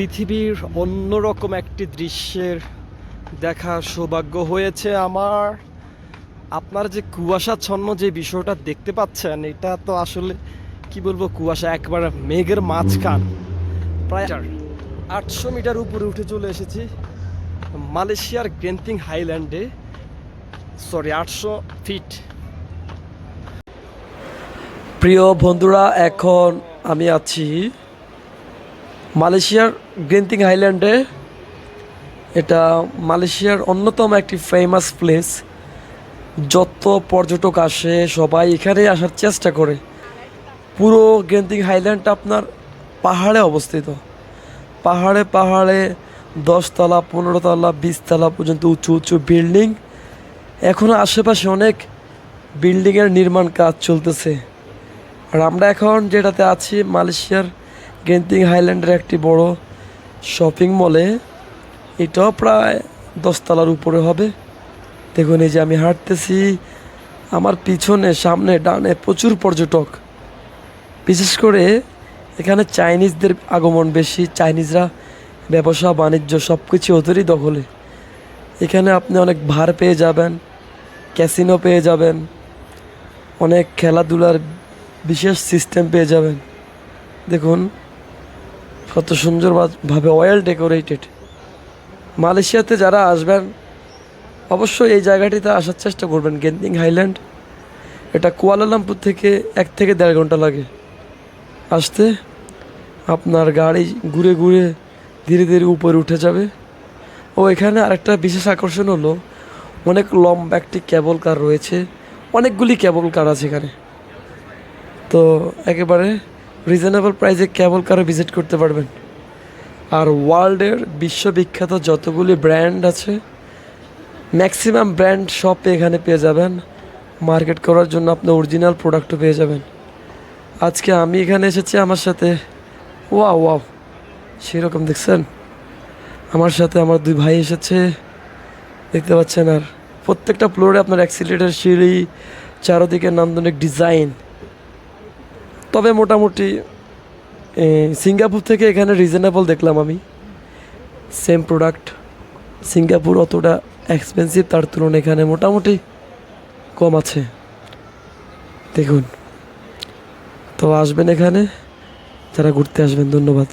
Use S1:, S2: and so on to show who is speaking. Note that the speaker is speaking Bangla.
S1: পৃথিবীর অন্যরকম একটি দৃশ্যের দেখা সৌভাগ্য হয়েছে আমার। আপনার যে কুয়াশাচ্ছন্ন যে বিষয়টা দেখতে পাচ্ছেন এটা তো আসলে কি বলব কুয়াশা একবার মেঘের মাঝখান। প্রায় আটশো মিটার উপরে উঠে চলে এসেছি মালয়েশিয়ার গ্রেন্থিং হাইল্যান্ডে। সরি আটশো ফিট। প্রিয় বন্ধুরা এখন আমি আছি মালয়েশিয়ার গ্রেন্থিং হাইল্যান্ডে এটা মালয়েশিয়ার অন্যতম একটি ফেমাস প্লেস যত পর্যটক আসে, সবাই এখানে আসার চেষ্টা করে। পুরো গ্রেন্থিং হাইল্যান্ডটা আপনার পাহাড়ে অবস্থিত। পাহাড়ে পাহাড়ে দশতলা পনেরো তলা বিশতলা পর্যন্ত উঁচু উঁচু বিল্ডিং। এখনও আশেপাশে অনেক বিল্ডিংয়ের নির্মাণ কাজ চলতেছে। আর আমরা এখন যেটাতে আছি, মালয়েশিয়ার গেন্তিং হাইল্যান্ডের একটি বড় শপিং মলে এটাও প্রায় দশতলার উপরে হবে। দেখুন, এই যে আমি হাঁটতেছি, আমার পিছনে, সামনে, ডানে প্রচুর পর্যটক। বিশেষ করে এখানে চাইনিজদের আগমন বেশি চাইনিজরা ব্যবসা, বাণিজ্য সব কিছু ওদেরই দখলে। এখানে আপনি অনেক ভার পেয়ে যাবেন ক্যাসিনো পেয়ে যাবেন, অনেক খেলাধুলার বিশেষ সিস্টেম পেয়ে যাবেন। দেখুন কত সুন্দরভাবে অয়েল ডেকোরেটেড মালয়েশিয়াতে যারা আসবেন, অবশ্যই এই জায়গাটিতে আসার চেষ্টা করবেন। গেন্দিং হাইল্যান্ড এটা কুয়ালালামপুর থেকে এক থেকে দেড় ঘণ্টা লাগে। আসতে আপনার গাড়ি ঘুরে ঘুরে ধীরে ধীরে উপরে উঠে যাবে। ও এখানে আরেকটা বিশেষ আকর্ষণ হলো, অনেক লম্বা একটি কেবল কার রয়েছে। অনেকগুলি কেবল কার আছে এখানে। তো একেবারে রিজনেবল প্রাইসে কেবল কারও ভিজিট করতে পারবেন। আর ওয়ার্ল্ডের বিশ্ববিখ্যাত যতগুলি ব্র্যান্ড আছে ম্যাক্সিমাম ব্র্যান্ড সব এখানে পেয়ে যাবেন। মার্কেট করার জন্য আপনি অরিজিনাল প্রোডাক্টও পেয়ে যাবেন। আজকে আমি এখানে এসেছি আমার সাথে। ওয়া ওয়াও সেরকম দেখছেন? আমার সাথে আমার দুই ভাই এসেছে। দেখতে পাচ্ছেন আর প্রত্যেকটা ফ্লোরে আপনার অ্যাক্সিলেটার সিঁড়ি, চারোদিকে নান্দনিক ডিজাইন তবে মোটামুটি সিঙ্গাপুর থেকে এখানে রিজনেবল দেখলাম আমি। সেম প্রোডাক্ট সিঙ্গাপুর অতটা এক্সপেন্সিভ তার তুলনায় এখানে মোটামুটি কম আছে। দেখুন। তো আসবেন এখানে, যারা ঘুরতে আসবেন ধন্যবাদ।